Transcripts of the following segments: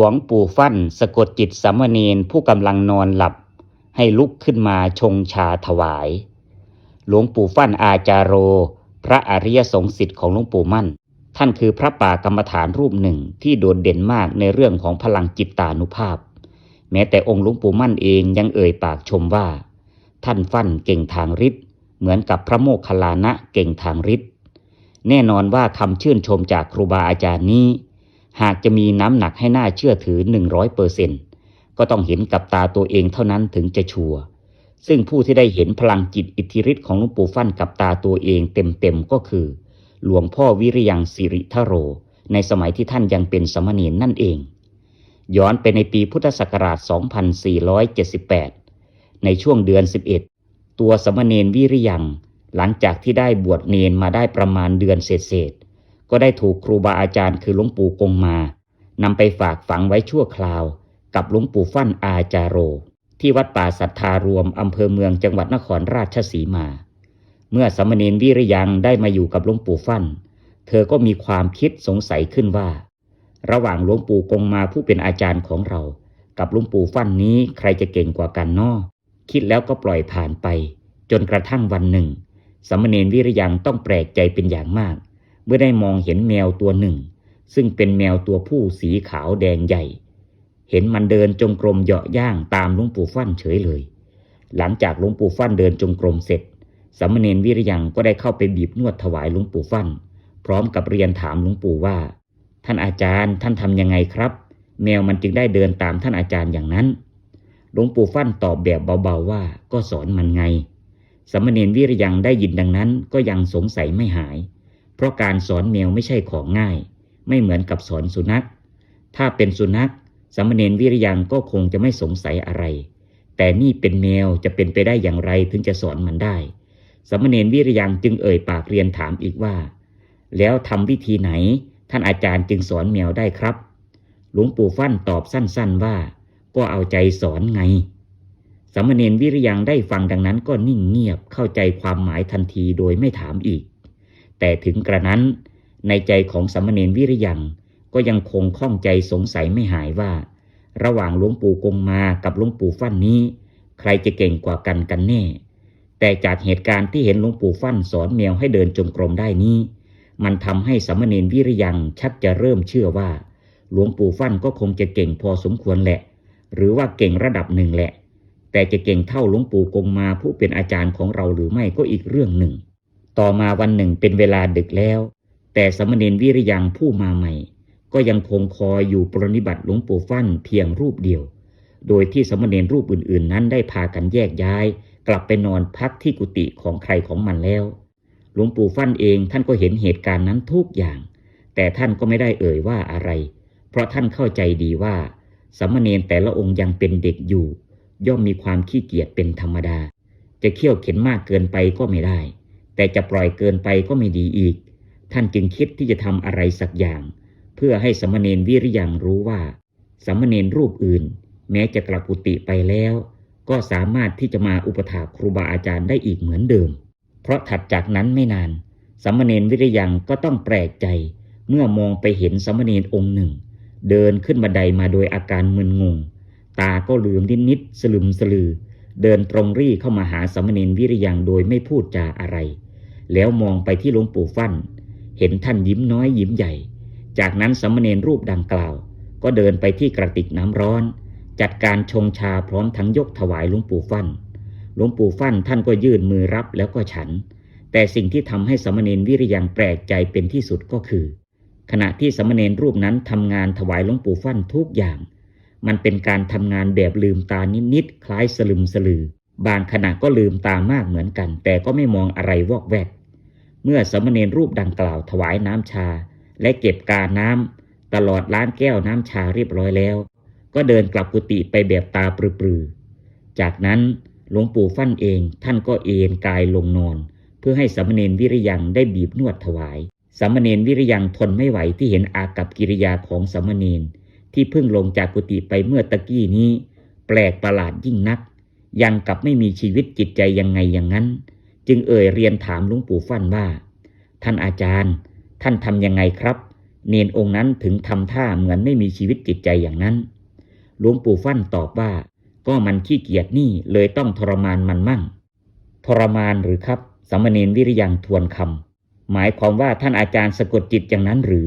หลวงปู่ฟั่นสะกดจิตสามเณรผู้กำลังนอนหลับ ให้ลุกขึ้นมาชงชาถวาย หลวงปู่ฟั่นอาจารโร พระอริยสงฆ์สิทธิ์ของหลวงปู่มั่น ท่านคือพระป่ากรรมฐานรูปหนึ่งที่โดดเด่นมากในเรื่องของพลังจิตตานุภาพ แม้แต่องค์หลวงปู่มั่นเองยังเอ่ยปากชมว่า ท่านฟั่นเก่งทางฤทธิ์เหมือนกับพระโมคคัลลานะเก่งทางฤทธิ์แน่นอนว่าคำชื่นชมจากครูบาอาจารย์นี้ หากจะมีน้ำหนักให้หน่าเชื่อถือ 100เปอร์เซนก็ต้องเห็นกับตาตัวเองเท่านั้นถึงจะชัวร์ซึ่งผู้ที่ได้เห็นพลังจิตอิทธิฤทธิ์ของหลวงปู่ฟั่นกับตาตัวเองเต็มๆก็คือ หลวงพ่อวิริยังสิริทโร ในสมัยที่ท่านยังเป็นสมณีนั่นเอง ย้อนไปในปีพุทธศักราช 2478 ในช่วงเดือน 11 ตัวสมณีนวิริยังหลังจากที่ได้บวชเนนมาได้ประมาณเดือนเศษ ก็ได้ถูกครูบาอาจารย์คือหลวงปู่กงมานำไปฝากฝังไว้ชั่วคราว กับหลวงปู่ฟั่นอาจารโร ที่วัดป่าสัทธารวมอำเภอเมืองจังหวัดนครราชสีมา เมื่อสมณีนวิริยังได้มาอยู่กับหลวงปู่ฟั่น เธอก็มีความคิดสงสัยขึ้นว่า ระหว่างหลวงปู่กงมาผู้เป็นอาจารย์ของเรา กับหลวงปู่ฟั่นนี้ใครจะเก่งกว่ากันนอคิดแล้วก็ปล่อยผ่านไป จนกระทั่งวันหนึ่ง สมณีนวิริยังต้องแปลกใจเป็นอย่างมาก เมื่อได้มองเห็นแมวตัวหนึ่ง ซึ่งเป็นแมวตัวผู้สีขาวแดงใหญ่ เห็นมันเดินจงกรมเหยาะย่างตามหลวงปู่ฟั่นเฉยเลย หลังจากหลวงปู่ฟั่นเดินจงกรมเสร็จสมเณีวิริยังก็ได้เข้าไปบีบนวดถวายหลวงปู่ฟั่น พร้อมกับเรียนถามหลวงปู่ว่า ท่านอาจารย์ท่านทำยังไงครับ แมวมันจึงได้เดินตามท่านอาจารย์อย่างนั้นหลวงปู่ฟั่นตอบแบบเบาๆว่าก็สอนมันไงสมณีวิริยังได้ยินดังนั้นก็ยังสงสัยไม่หาย เพราะการสอนแมวไม่ใช่ของง่าย ไม่เหมือนกับสอนสุนัข ถ้าเป็นสุนัขสมณีวิริยังก็คงจะไม่สงสัยอะไร แต่นี่เป็นแมวจะเป็นไปได้อย่างไรถึงจะสอนมันได้สมณีวิริยังจึงเอ่ยปากเรียนถามอีกว่า แล้วทำวิธีไหน ท่านอาจารย์จึงสอนแมวได้ครับ หลวงปู่ฟั่นตอบสั้นๆว่า ก็เอาใจสอนไงสมณีวิริยังได้ฟังดังนั้นก็นิ่งเงียบเข้าใจความหมายทันทีโดยไม่ถามอีก แต่ถึงกระนั้น ในใจของสมณีวิริยังก็ยังคงข้องใจสงสัยไม่หายว่า ระหว่างหลวงปู่กงมากับหลวงปู่ฟั่นนี้ ใครจะเก่งกว่ากันกันแน่ แต่จากเหตุการณ์ที่เห็นหลวงปู่ฟั่นสอนแมวให้เดินจงกรมได้นี้ มันทำให้สมณีวิริยังชักจะเริ่มเชื่อว่า หลวงปู่ฟั่นก็คงจะเก่งพอสมควรแหละ หรือว่าเก่งระดับหนึ่งแหละ แต่จะเก่งเท่าหลวงปู่กงมาผู้เป็นอาจารย์ของเราหรือไม่ก็อีกเรื่องหนึ่ง ต่อมาวันหนึ่งเป็นเวลาดึกแล้ว แต่สมณีวิริยังผู้มาใหม่ ก็ยังคงคอยอยู่ปรนิบัติหลวงปู่ฟั่นเพียงรูปเดียว โดยที่สมณีรูปอื่นๆ นั้นได้พากันแยกย้าย กลับไปนอนพักที่กุฏิของใครของมันแล้ว หลวงปู่ฟั่นเองท่านก็เห็นเหตุการณ์นั้นทุกอย่าง แต่ท่านก็ไม่ได้เอ่ยว่าอะไร เพราะท่านเข้าใจดีว่าสมณีแต่ละองค์ยังเป็นเด็กอยู่ ย่อมมีความขี้เกียจเป็นธรรมดา จะเขี่ยวเข็นมากเกินไปก็ไม่ได้ แต่จะปล่อยเกินไปก็ไม่ดีอีก ท่านจึงคิดที่จะทำอะไรสักอย่าง เพื่อให้สมณีวิริยังรู้ว่า สมณีรูปอื่น แม้จะกลับกุฏิไปแล้ว ก็สามารถที่จะมาอุปถากครูบาอาจารย์ได้อีกเหมือนเดิม เพราะถัดจากนั้นไม่นาน สมณีวิริยังก็ต้องแปลกใจ เมื่อมองไปเห็นสมณีองค์หนึ่ง เดินขึ้นบันไดมาโดยอาการมึนงง ตาก็ลืมนิดนิดสลึมสลือ เดินตรงรี่เข้ามาหาสมณีวิริยังโดยไม่พูดจาอะไร แล้วมองไปที่หลวงปู่ฟั่น เห็นท่านยิ้มน้อยยิ้มใหญ่ จากนั้นสมณีรูปดังกล่าว ก็เดินไปที่กระติกน้ำร้อน จัดการชงชาพร้อมทั้งยกถวายหลวงปู่ฟั่น หลวงปู่ฟั่นท่านก็ยื่นมือรับแล้วก็ฉัน แต่สิ่งที่ทำให้สมณีวิริยังแปลกใจเป็นที่สุดก็คือ ขณะที่สมณีรูปนั้นทำงานถวายหลวงปู่ฟั่นทุกอย่าง มันเป็นการทำงานแบบลืมตานิดๆคล้ายสลึมสลือบางขณะก็ลืมตามากเหมือนกัน แต่ก็ไม่มองอะไรวอกแวก เมื่อสมณีรูปดังกล่าวถวายน้ำชา และเก็บกาน้ำตลอดล้านแก้วน้ำชาเรียบร้อยแล้ว ก็เดินกลับกุฏิไปแบบตาปรือๆจากนั้นหลวงปู่ฟั่นเองท่านก็เอนกายลงนอน เพื่อให้สมณีวิริยังได้บีบนวดถวาย สมณีวิริยังทนไม่ไหวที่เห็นอากับกิริยาของสมณีที่เพิ่งลงจากกุฏิไปเมื่อตะกี้นี้ แปลกประหลาดยิ่งนัก ยังกับไม่มีชีวิตจิตใจยังไงอย่างนั้น จึงเอ่ยเรียนถามหลวงปู่ฟั่นว่า ท่านอาจารย์ ท่านทำยังไงครับ เนนองค์นั้นถึงทำท่าเหมือนไม่มีชีวิตจิตใจอย่างนั้นหลวงปู่ฟั่นตอบว่า ก็มันขี้เกียจนี่เลยต้องทรมานมันมั่ง ทรมานหรือครับสามเณรวิริยังทวนคำหมายความว่าท่านอาจารย์สะกดจิตอย่างนั้นหรือ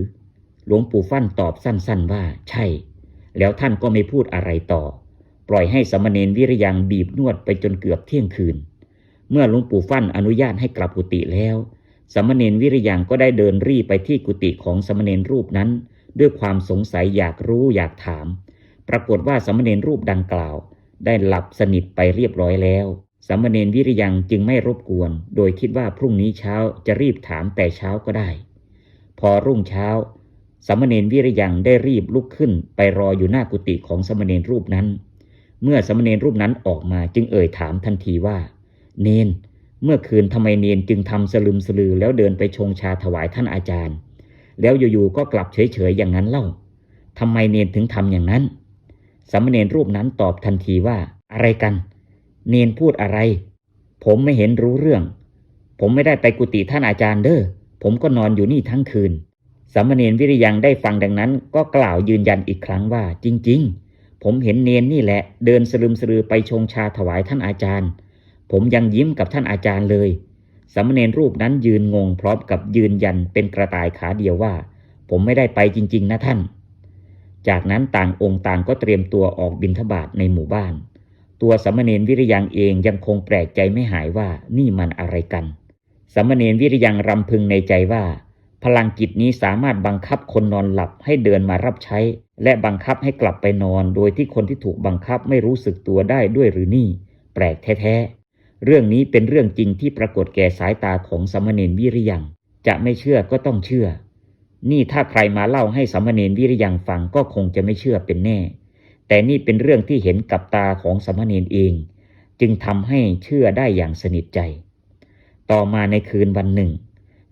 หลวงปู่ฟั่นตอบสั้นๆว่า ใช่ แล้วท่านก็ไม่พูดอะไรต่อ ปล่อยให้สามเณรวิริยังบีบนวดไปจนเกือบเที่ยงคืน เมื่อหลวงปู่ฟั่นอนุญาตให้กลับกุฏิแล้วสามเณรวิริยังก็ได้เดินรีไปที่กุฏิของสามเณรรูปนั้น ด้วยความสงสัยอยากรู้อยากถาม ปรากฏว่าสามเณรรูปดังกล่าว ได้หลับสนิทไปเรียบร้อยแล้วสามเณรวิริยังจึงไม่รบกวน โดยคิดว่าพรุ่งนี้เช้าจะรีบถามแต่เช้าก็ได้ พอรุ่งเช้าสามเณรวิริยังได้รีบลุกขึ้น ไปรออยู่หน้ากุฏิของสามเณรรูปนั้น เมื่อสามเณรรูปนั้นออกมาจึงเอ่ยถามทันทีว่า เนน เมื่อคืนทำไมเนนจึงทำสลึมสลือแล้วเดินไปชงชาถวายท่านอาจารย์ แล้วอยู่ๆก็กลับเฉยๆอย่างนั้นเล่าทำไมเนนถึงทำอย่างนั้นสามเณรรูปนั้นตอบทันทีว่าอะไรกัน เนนพูดอะไร ผมไม่เห็นรู้เรื่อง ผมไม่ได้ไปกุฏิท่านอาจารย์เด้อผมก็นอนอยู่นี่ทั้งคืนสามเณรวิริยังได้ฟังดังนั้น ก็กล่าวยืนยันอีกครั้งว่า จริง ๆ ผมเห็นเนนนี่แหละ เดินสลึมสลือไปชงชาถวายท่านอาจารย์ ผมยังยิ้มกับท่านอาจารย์เลยสามเณรรูปนั้นยืนงงพร้อมกับยืนยันเป็นกระต่ายขาเดียวว่า ผมไม่ได้ไปจริง ๆ นะท่าน จากนั้นต่างองค์ต่างก็เตรียมตัวออกบิณฑบาตในหมู่บ้าน ตัวสามเณรวิริยังเองยังคงแปลกใจไม่หายว่านี่มันอะไรกันสามเณรวิริยังรำพึงในใจว่า พลังจิตนี้สามารถบังคับคนนอนหลับให้เดินมารับใช้ และบังคับให้กลับไปนอน โดยที่คนที่ถูกบังคับไม่รู้สึกตัวได้ด้วยหรือนี่ แปลกแท้ๆ เรื่องนี้เป็นเรื่องจริงที่ปรากฏแก่สายตาของสามเณรวิริยัง จะไม่เชื่อก็ต้องเชื่อ นี่ถ้าใครมาเล่าให้สามเณรวิริยังฟังก็คงจะไม่เชื่อเป็นแน่ แต่นี่เป็นเรื่องที่เห็นกับตาของสามเณรเอง จึงทำให้เชื่อได้อย่างสนิทใจ ต่อมาในคืนวันหนึ่ง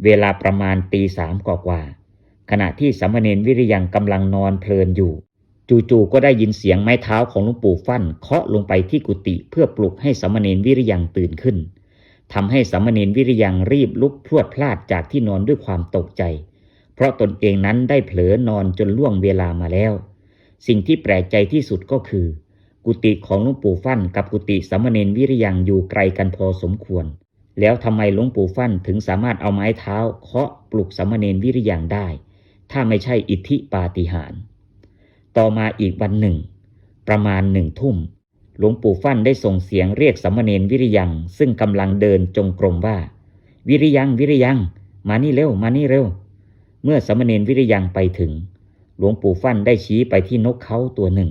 เวลาประมาณตีสามกว่า ขณะที่สามเณรวิริยังกำลังนอนเพลินอยู่ จู่ๆก็ได้ยินเสียงไม้เท้าของหลวงปู่ฟั่นเคาะลงไปที่กุฏิเพื่อปลุกให้สามเณรวิริยังตื่นขึ้นทำให้สามเณรวิริยังรีบลุกพรวดพลาดจากที่นอนด้วยความตกใจ เพราะตนเองนั้นได้เผลอนอนจนล่วงเวลามาแล้ว สิ่งที่แปลกใจที่สุดก็คือ กุฏิของหลวงปู่ฟั่นกับกุฏิสามเณรวิริยังอยู่ไกลกันพอสมควร แล้วทำไมหลวงปู่ฟั่นถึงสามารถเอาไม้เท้าเคาะปลุกสามเณรวิริยังได้ ถ้าไม่ใช่อิทธิปาฏิหาริย์ ต่อมาอีกวันหนึ่ง ประมาณหนึ่งทุ่ม หลวงปู่ฟั่นได้ส่งเสียงเรียกสามเณรวิริยัง ซึ่งกำลังเดินจงกรมว่า วิริยังวิริยัง มานี่เร็วมานี่เร็ว เมื่อสามเณรวิริยังไปถึง หลวงปู่ฟั่นได้ชี้ไปที่นกเขาตัวหนึ่ง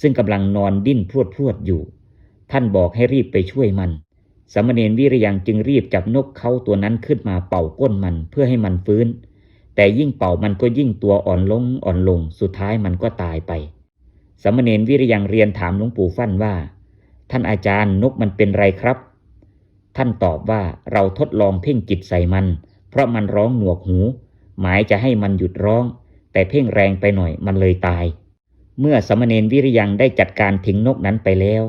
ซึ่งกำลังนอนดิ้นพรวดพรวดอยู่ ท่านบอกให้รีบไปช่วยมันสามเณรวิริยังจึงรีบจับนกเขาตัวนั้นขึ้นมาเป่าก้นมันเพื่อให้มันฟื้น แต่ยิ่งเป่ามันก็ยิ่งตัวอ่อนลงอ่อนลง สุดท้ายมันก็ตายไปสามเณรวิริยังเรียนถามหลวงปู่ฟั่นว่า ท่านอาจารย์นกมันเป็นไรครับ ท่านตอบว่าเราทดลองเพ่งจิตใส่มัน เพราะมันร้องหนวกหู หมายจะให้มันหยุดร้อง แต่เพ่งแรงไปหน่อยมันเลยตาย เมื่อสามเณรวิริยังได้จัดการทิ้งนกนั้นไปแล้ว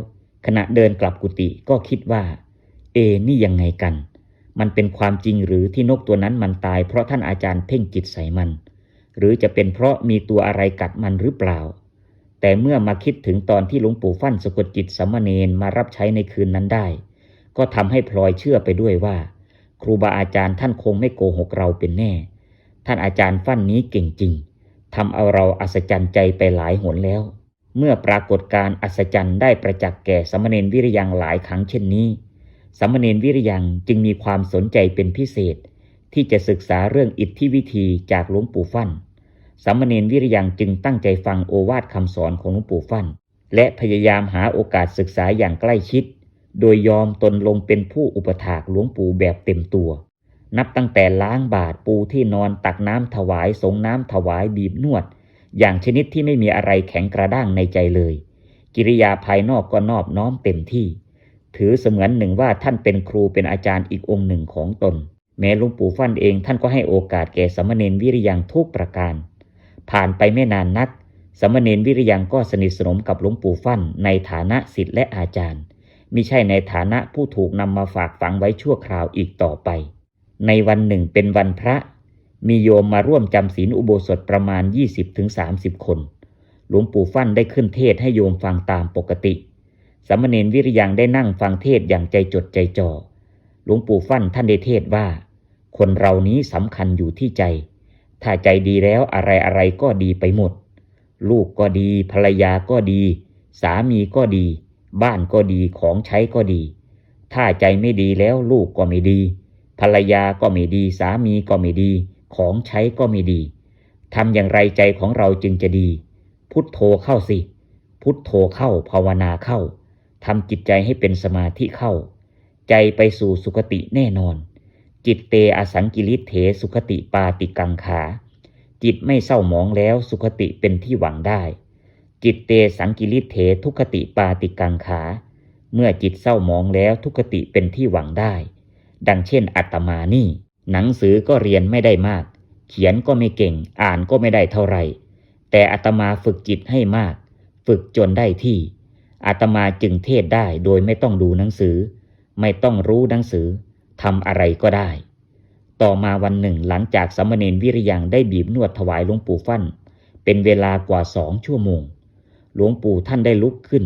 ขณะเดินกลับกุฏิก็คิดว่า เอนี่ยังไงกัน มันเป็นความจริงหรือที่นกตัวนั้นมันตายเพราะท่านอาจารย์เพ่งจิตใส่มัน หรือจะเป็นเพราะมีตัวอะไรกัดมันหรือเปล่า แต่เมื่อมาคิดถึงตอนที่หลวงปู่ฟั่นสะกดจิตสามเณรมารับใช้ในคืนนั้นได้ ก็ทำให้พลอยเชื่อไปด้วยว่า ครูบาอาจารย์ท่านคงไม่โกหกเราเป็นแน่ ท่านอาจารย์ฟั่นนี้เก่งจริงทำเอาเราอัศจรรย์ใจไปหลายหนแล้ว เมื่อปรากฏการอัศจรรย์ได้ประจักษ์แก่สามเณรวิริยังหลายครั้งเช่นนี้ สามเณรวิริยังจึงมีความสนใจเป็นพิเศษ ที่จะศึกษาเรื่องอิทธิวิธีจากหลวงปู่ฟั่นสามเณรวิริยังจึงตั้งใจฟังโอวาทคำสอนของหลวงปู่ฟั่นและพยายามหาโอกาสศึกษาอย่างใกล้ชิด โดยยอมตนลงเป็นผู้อุปถากหลวงปู่แบบเต็มตัว นับตั้งแต่ล้างบาทปูที่นอนตักน้ำถวายสงน้ำถวายบีบนวด อย่างชนิดที่ไม่มีอะไรแข็งกระด้างในใจเลย กิริยาภายนอกก็นอบน้อมเต็มที่ ถือเสมือนหนึ่งว่าท่านเป็นครูเป็นอาจารย์อีกองค์หนึ่งของตน แม้หลวงปู่ฟั่นเองท่านก็ให้โอกาสแก่สามเณรวิริยังทุกประการ ผ่านไปไม่นานนักสามเณรวิริยังก็สนิทสนมกับหลวงปู่ฟั่นในฐานะศิษย์และอาจารย์มิใช่ในฐานะผู้ถูกนำมาฝากฝังไว้ชั่วคราวอีกต่อไป ในวันหนึ่งเป็นวันพระ มีโยมมาร่วมจำศีลอุโบสถประมาณ 20-30 คน หลวงปู่ฟั่นได้ขึ้นเทศให้โยมฟังตามปกติ สามเณรวิริยังได้นั่งฟังเทศอย่างใจจดใจจ่อ หลวงปู่ฟั่นท่านได้เทศว่า คนเรานี้สำคัญอยู่ที่ใจ ถ้าใจดีแล้วอะไรอะไรก็ดีไปหมด ลูกก็ดี ภรรยาก็ดี สามีก็ดี บ้านก็ดี ของใช้ก็ดี ถ้าใจไม่ดีแล้วลูกก็ไม่ดี ภรรยาก็ไม่ดี สามีก็ไม่ดี ของใช้ก็ไม่ดี ทำอย่างไรใจของเราจึงจะดี พุทโธเข้าสิ พุทโธเข้าภาวนาเข้า ทำจิตใจให้เป็นสมาธิเข้า ใจไปสู่สุคติแน่นอน จิตเตอสังกิริเถสุคติปาติกังขา จิตไม่เศร้าหมองแล้วสุคติเป็นที่หวังได้ จิตเตสังกิริเถทุคติปาติกังขา เมื่อจิตเศร้าหมองแล้วทุกติเป็นที่หวังได้ ดังเช่นอัตมานี่ หนังสือก็เรียนไม่ได้มาก เขียนก็ไม่เก่ง อ่านก็ไม่ได้เท่าไหร่ แต่อัตมาฝึกจิตให้มาก ฝึกจนได้ที่ อาตมาจึงเทศได้โดยไม่ต้องดูหนังสือ ไม่ต้องรู้หนังสือทำอะไรก็ได้ ต่อมาวันหนึ่งหลังจากสมเณรวิริยังได้บีบนวดถวายหลวงปู่ฟั่น เป็นเวลากว่าสองชั่วโมง หลวงปู่ท่านได้ลุกขึ้น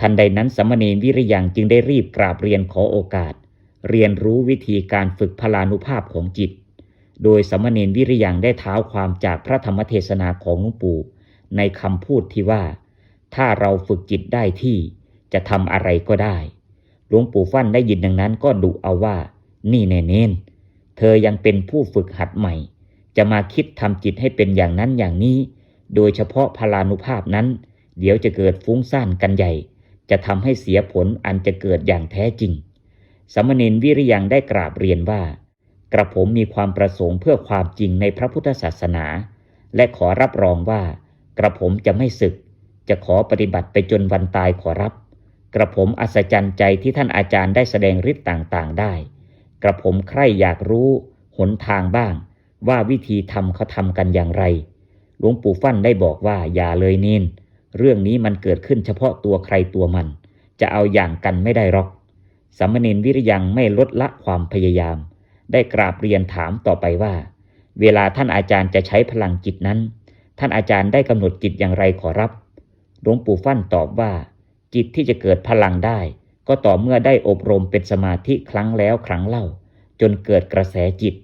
ทันใดนั้นสมเณรวิริยังจึงได้รีบกราบเรียนขอโอกาส เรียนรู้วิธีการฝึกพลานุภาพของจิต โดยสมเณรวิริยังได้เท้าความจากพระธรรมเทศนาของหลวงปู่ในคำพูดที่ว่า ถ้าเราฝึกจิตได้ที่จะทำอะไรก็ได้ หลวงปู่ฟั่นได้ยินดังนั้นก็ดุเอาว่า นี่แน่เน้น เธอยังเป็นผู้ฝึกหัดใหม่ จะมาคิดทำจิตให้เป็นอย่างนั้นอย่างนี้ โดยเฉพาะพลานุภาพนั้น เดี๋ยวจะเกิดฟุ้งซ่านกันใหญ่ จะทำให้เสียผลอันจะเกิดอย่างแท้จริง สมเณรวิริยังได้กราบเรียนว่า กระผมมีความประสงค์เพื่อความจริงในพระพุทธศาสนา และขอรับรองว่ากระผมจะไม่ศึก จะขอปฏิบัติไปจนวันตายขอรับ กระผมอัศจรรย์ใจที่ท่านอาจารย์ได้แสดงฤทธิ์ต่างๆได้ กระผมใคร่อยากรู้ หนทางบ้าง ว่าวิธีทำเขาทำกันอย่างไร หลวงปู่ฟั่นได้บอกว่าอย่าเลยน้นเรื่องนี้มันเกิดขึ้นเฉพาะตัวใครตัวมัน จะเอาอย่างกันไม่ได้หรอกสามเณรวิริยังไม่ลดละความพยายาม ได้กราบเรียนถามต่อไปว่า เวลาท่านอาจารย์จะใช้พลังจิตนั้น ท่านอาจารย์ได้กำหนดจิตอย่างไรขอรับ หลวงปู่ฟั่นตอบว่า จิตที่จะเกิดพลังได้ ก็ต่อเมื่อได้อบรมเป็นสมาธิครั้งแล้วครั้งเล่า จนเกิดกระแสจิต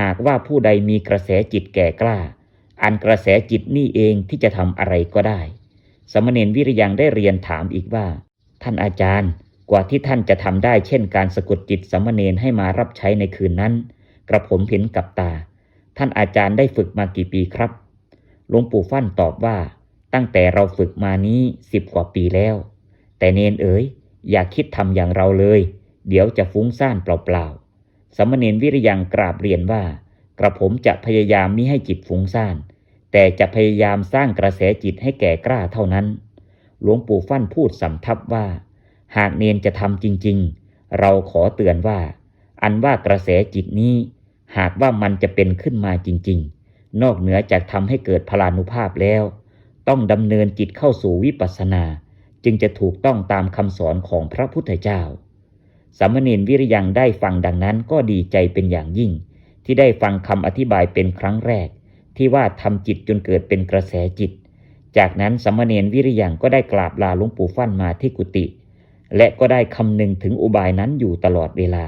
หากว่าผู้ใดมีกระแสจิตแก่กล้า อันกระแสจิตนี่เองที่จะทำอะไรก็ได้ สมณเณรวิริยังได้เรียนถามอีกว่า ท่านอาจารย์ กว่าที่ท่านจะทำได้เช่นการสะกดจิตสมณเณรให้มารับใช้ในคืนนั้น กระผมเห็นกับตา ท่านอาจารย์ได้ฝึกมากี่ปีครับหลวงปู่ฟั่นตอบว่า ตั้งแต่เราฝึกมานี้สิบกว่าปีแล้ว แต่เนนเอ๋ยอย่าคิดทำอย่างเราเลย เดี๋ยวจะฟุ้งซ่านเปล่าๆสมณเณรวิริยังกราบเรียนว่า กระผมจะพยายามมิให้จิตฟุ้งซ่าน แต่จะพยายามสร้างกระแสจิตให้แก่กล้าเท่านั้น หลวงปู่ฟั่นพูดสำทับว่า หากเนนจะทำจริงๆ เราขอเตือนว่า อันว่ากระแสจิตนี้ หากว่ามันจะเป็นขึ้นมาจริงๆ นอกเหนือจากทำให้เกิดพลานุภาพแล้ว ต้องดำเนินจิตเข้าสู่วิปัสสนา จึงจะถูกต้องตามคำสอนของพระพุทธเจ้า สามเณรวิริยังได้ฟังดังนั้นก็ดีใจเป็นอย่างยิ่ง ที่ได้ฟังคำอธิบายเป็นครั้งแรก ที่ว่าทำจิตจนเกิดเป็นกระแสจิต จากนั้นสามเณรวิริยังก็ได้กราบลาหลวงปู่ฟั่นมาที่กุฏิและก็ได้คำนึงถึงอุบายนั้นอยู่ตลอดเวลา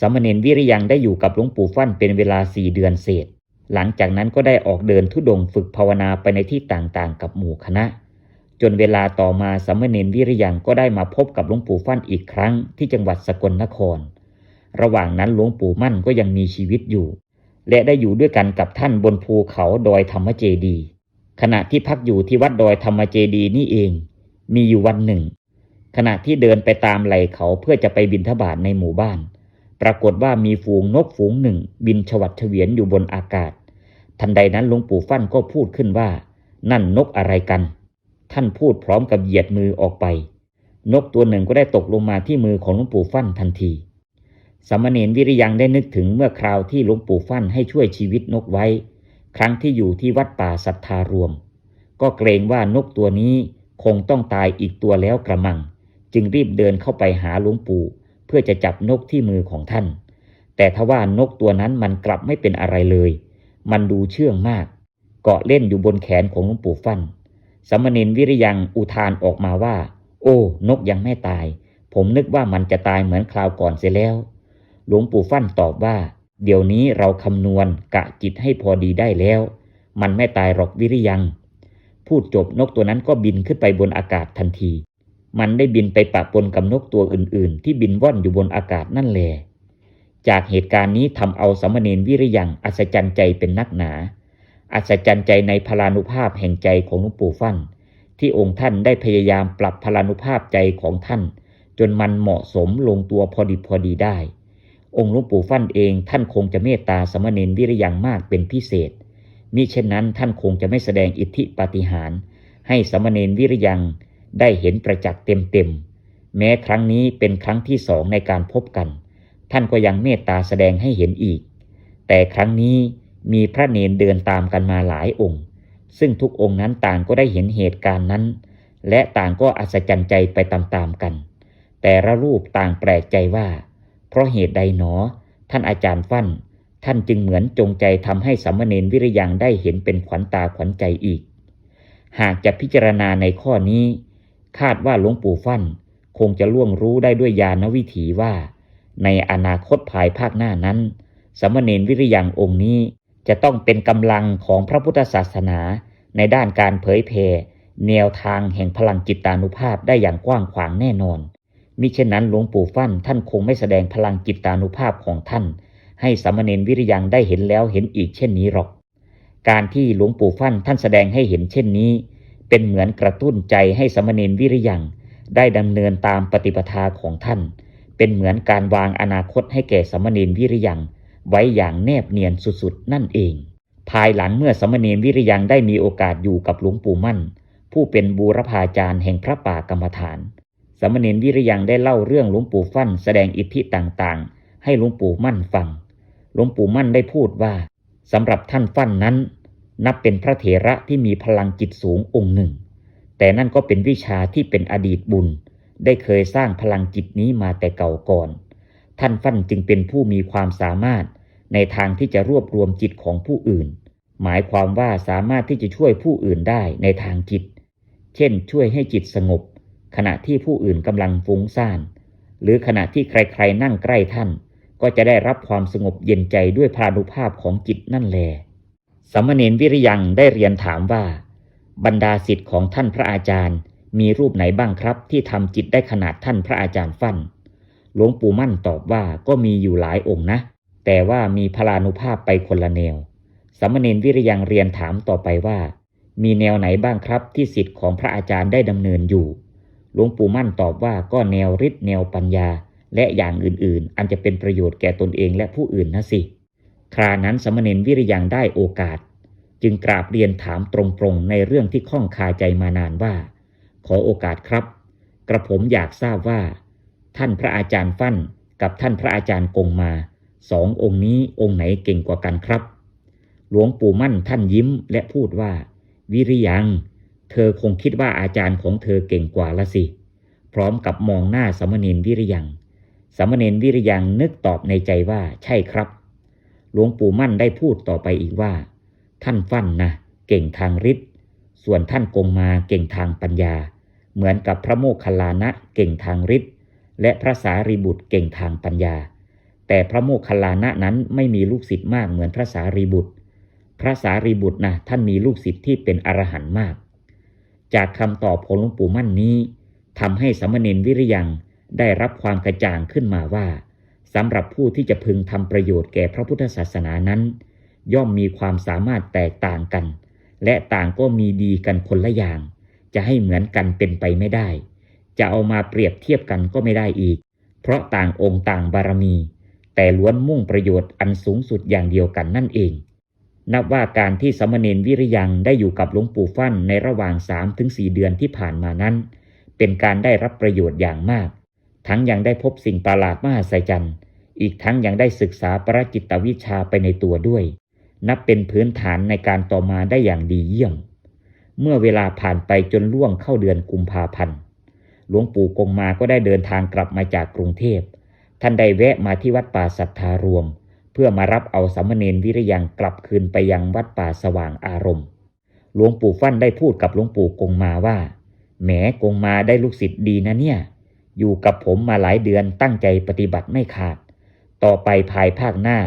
สามเณรวิริยังได้อยู่กับหลวงปู่ฟั่นเป็นเวลาสี่เดือนเศษ หลังจากนั้นก็ได้ออกเดินทุดงฝึกภาวนาไปในที่ต่างๆ กับหมู่คณะ จนเวลาต่อมาสามเณรวิริยังก็ได้มาพบกับหลวงปู่ฟั่นอีกครั้งที่จังหวัดสกลนคร ระหว่างนั้นหลวงปู่มั่นก็ยังมีชีวิตอยู่ และได้อยู่ด้วยกันกับท่านบนภูเขาดอยธรรมเจดี ขณะที่พักอยู่ที่วัดดอยธรรมเจดีนี่เอง มีอยู่วันหนึ่ง ขณะที่เดินไปตามไหล่เขาเพื่อจะไปบินทบาทในหมู่บ้าน ปรากฏว่ามีฝูงนกฝูงหนึ่ง บินฉวัดเฉวียนอยู่บนอากาศ ทันใดนั้นหลวงปู่ฟั่นก็พูดขึ้นว่า นั่นนกอะไรกัน ท่านพูดพร้อมกับเหยียดมือออกไป นกตัวหนึ่งก็ได้ตกลงมาที่มือของหลวงปู่ฟั่นทันทีสามเณรวิริยังได้นึกถึงเมื่อคราวที่หลวงปู่ฟั่นให้ช่วยชีวิตนกไว้ ครั้งที่อยู่ที่วัดป่าสัทธารวม ก็เกรงว่านกตัวนี้คงต้องตายอีกตัวแล้วกระมัง จึงรีบเดินเข้าไปหาหลวงปู่ เพื่อจะจับนกที่มือของท่าน แต่ทว่านกตัวนั้นมันกลับไม่เป็นอะไรเลย มันดูเชื่องมาก เกาะเล่นอยู่บนแขนของหลวงปู่ฟั่นสมเณรวิริยังอุทานออกมาว่า โอ้ นกยังไม่ตาย ผมนึกว่ามันจะตายเหมือนคราวก่อนเสียแล้ว หลวงปู่ฟั่นตอบว่า เดี๋ยวนี้เราคำนวณกะจิตให้พอดีได้แล้ว มันไม่ตายหรอกวิริยัง พูดจบนกตัวนั้นก็บินขึ้นไปบนอากาศทันที มันได้บินไปปะปนกับนกตัวอื่น ๆ ที่บินว่อนอยู่บนอากาศนั่นแหละ จากเหตุการณ์นี้ทำเอาสมเณรวิริยังอัศจรรย์ใจเป็นนักหนา อัศจรรย์ใจในพลานุภาพแห่งใจของหลวงปู่ฟั่น ที่องค์ท่านได้พยายามปรับพลานุภาพใจของท่าน จนมันเหมาะสมลงตัวพอดีพอดีได้ องค์หลวงปู่ฟั่นเองท่านคงจะเมตตาสมเณรวิริยังมากเป็นพิเศษมิเช่นนั้นท่านคงจะไม่แสดงอิทธิปาฏิหาริย์ให้สมเณรวิริยังได้เห็นประจักษ์เต็มๆแม้ครั้งนี้เป็นครั้งที่สองในการพบกัน ท่านก็ยังเมตตาแสดงให้เห็นอีก แต่ครั้งนี้มีพระเนนเดินตามกันมาหลายองค์ ซึ่งทุกองค์นั้นต่างก็ได้เห็นเหตุการณ์นั้น และต่างก็อัศจรรย์ใจไปตามๆกัน แต่ละรูปต่างแปลกใจว่า เพราะเหตุใดหนอ ท่านอาจารย์ฟั่น ท่านจึงเหมือนจงใจทำให้สามเณรวิริยังได้เห็นเป็นขวัญตาขวัญใจอีก หากจะพิจารณาในข้อนี้ คาดว่าหลวงปู่ฟั่น คงจะล่วงรู้ได้ด้วยญาณวิถีว่า ในอนาคตภายภาคหน้านั้นสามเณรวิริยังองค์นี้จะต้องเป็นกำลังของพระพุทธศาสนา ในด้านการเผยแผ่แนวทางแห่งพลังจิตตานุภาพได้อย่างกว้างขวางแน่นอน มิเช่นนั้นหลวงปู่ฟั่นท่านคงไม่แสดงพลังจิตตานุภาพของท่าน ให้สามเณรวิริยังได้เห็นแล้วเห็นอีกเช่นนี้หรอก การที่หลวงปู่ฟั่นท่านแสดงให้เห็นเช่นนี้ เป็นเหมือนกระตุ้นใจให้สามเณรวิริยังได้ดำเนินตามปฏิปทาของท่าน เป็นเหมือนการวางอนาคตให้แก่สมเณรวิริยังไว้อย่างแนบเนียนสุดๆ นั่นเอง ภายหลังเมื่อสมเณรวิริยังได้มีโอกาสอยู่กับหลวงปู่มั่น ผู้เป็นบูรพาจารย์แห่งพระป่ากรรมฐาน สมเณรวิริยังได้เล่าเรื่องหลวงปู่ฟั่นแสดงอิทธิต่างๆ ให้หลวงปู่มั่นฟัง หลวงปู่มั่นได้พูดว่าสำหรับท่านฟั่นนั้น นับเป็นพระเถระที่มีพลังจิตสูงองค์หนึ่ง แต่นั่นก็เป็นวิชาที่เป็นอดีตบุญ ได้เคยสร้างพลังจิตนี้มาแต่เก่าก่อน ท่านฟั่นจึงเป็นผู้มีความสามารถ ในทางที่จะรวบรวมจิตของผู้อื่น หมายความว่าสามารถที่จะช่วยผู้อื่นได้ในทางจิต เช่น ช่วยให้จิตสงบ ขณะที่ผู้อื่นกำลังฟุ้งซ่าน หรือขณะที่ใครๆนั่งใกล้ท่าน ก็จะได้รับความสงบเย็นใจด้วยพานุภาพของจิตนั่นแลสามเณรวิริยังได้เรียนถามว่า บรรดาสิทธิ์ของท่านพระอาจารย์ มีรูปไหนบ้างครับ ที่ทำจิตได้ขนาดท่านพระอาจารย์ฟั่นหลวงปู่มั่นตอบว่าก็มีอยู่หลายองค์นะ แต่ว่ามีพลานุภาพไปคนละแนวสามเณรวิริยังเรียนถามต่อไปว่า มีแนวไหนบ้างครับที่สิทธิ์ของพระอาจารย์ได้ดำเนินอยู่ หลวงปู่มั่นตอบว่าก็แนวฤทธิ์แนวปัญญา และอย่างอื่นๆ อันจะเป็นประโยชน์แก่ตนเองและผู้อื่นนะสิ ครานั้นสามเณรวิริยังได้โอกาส จึงกราบเรียนถามตรงๆในเรื่องที่ข้องคาใจมานานว่า ขอโอกาสครับ กระผมอยากทราบว่า ท่านพระอาจารย์ฟั่นกับท่านพระอาจารย์กงมาสององค์นี้องค์ไหนเก่งกว่ากันครับ หลวงปู่มั่นท่านยิ้มและพูดว่า วิริยัง เธอคงคิดว่าอาจารย์ของเธอเก่งกว่าละสิ พร้อมกับมองหน้าสมเณรวิริยังสมเณรวิริยังนึกตอบในใจว่าใช่ครับ หลวงปู่มั่นได้พูดต่อไปอีกว่า ท่านฟั่นนะเก่งทางฤทธิ์ส่วนท่านกงมาเก่งทางปัญญา เหมือนกับพระโมคคัลลานะเก่งทางฤทธิ์และพระสารีบุตรเก่งทางปัญญา แต่พระโมคคัลลานะนั้นไม่มีลูกศิษย์มากเหมือนพระสารีบุตร พระสารีบุตรนะท่านมีลูกศิษย์ที่เป็นอรหันต์มาก จากคำตอบของหลวงปู่มั่นนี้ทำให้สมเณรวิริยังได้รับความกระจ่างขึ้นมาว่าสำหรับผู้ที่จะพึงทำประโยชน์แก่พระพุทธศาสนานั้น ย่อมมีความสามารถแตกต่างกัน และต่างก็มีดีกันคนละอย่าง จะให้เหมือนกันเป็นไปไม่ได้ จะเอามาเปรียบเทียบกันก็ไม่ได้อีก เพราะต่างองค์ต่างบารมี แต่ล้วนมุ่งประโยชน์อันสูงสุดอย่างเดียวกันนั่นเอง นับว่าการที่สามเณรวิริยังได้อยู่กับหลวงปู่ฟั่นในระหว่าง 3-4 เดือนที่ผ่านมานั้น เป็นการได้รับประโยชน์อย่างมาก ทั้งยังได้พบสิ่งประหลาดมหัศจรรย์ อีกทั้งยังได้ศึกษาประจิตวิชาไปในตัวด้วย นับเป็นพื้นฐานในการต่อมาได้อย่างดีเยี่ยม เมื่อเวลาผ่านไปจนล่วงเข้าเดือนกุมภาพันธ์ หลวงปู่กงมาก็ได้เดินทางกลับมาจากกรุงเทพ ท่านได้แวะมาที่วัดป่าสัทธารวม เพื่อมารับเอาสามเณรวิริยังกลับคืนไปยังวัดป่าสว่างอารมณ์ หลวงปู่ฟั่นได้พูดกับหลวงปู่กงมาว่า แหมกงมาได้ลูกศิษย์ดีนะเนี่ย อยู่กับผมมาหลายเดือนตั้งใจปฏิบัติไม่ขาด ต่อไปภายภาคหน้า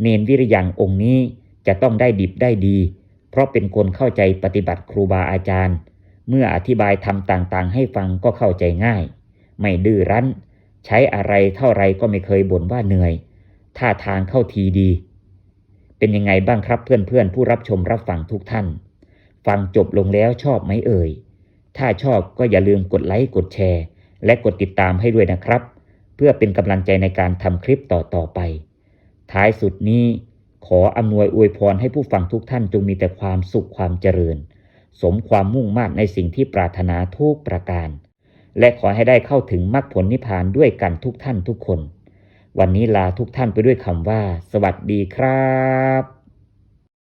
เนนวิริยังองค์นี้จะต้องได้ดิบได้ดี เพราะเป็นคนเข้าใจปฏิบัติครูบาอาจารย์ เมื่ออธิบายทำต่างๆ ให้ฟังก็เข้าใจง่าย ไม่ดื้อรั้น ใช้อะไรเท่าไรก็ไม่เคยบ่นว่าเหนื่อย ท่าทางเข้าทีดี เป็นยังไงบ้างครับเพื่อนๆ ผู้รับชมรับฟังทุกท่าน ฟังจบลงแล้วชอบไหมเอ่ย ถ้าชอบก็อย่าลืมกดไลค์กดแชร์ และกดติดตามให้ด้วยนะครับ เพื่อเป็นกำลังใจในการทำคลิปต่อๆไป ท้ายสุดนี้ ขออำนวยอวยพรให้ผู้ฟังทุกท่านจงมีแต่ความสุขความเจริญ สมความมุ่งมั่นในสิ่งที่ปรารถนาทุกประการ และขอให้ได้เข้าถึงมรรคผลนิพพานด้วยกันทุกท่านทุกคน วันนี้ลาทุกท่านไปด้วยคำว่า สวัสดีครับ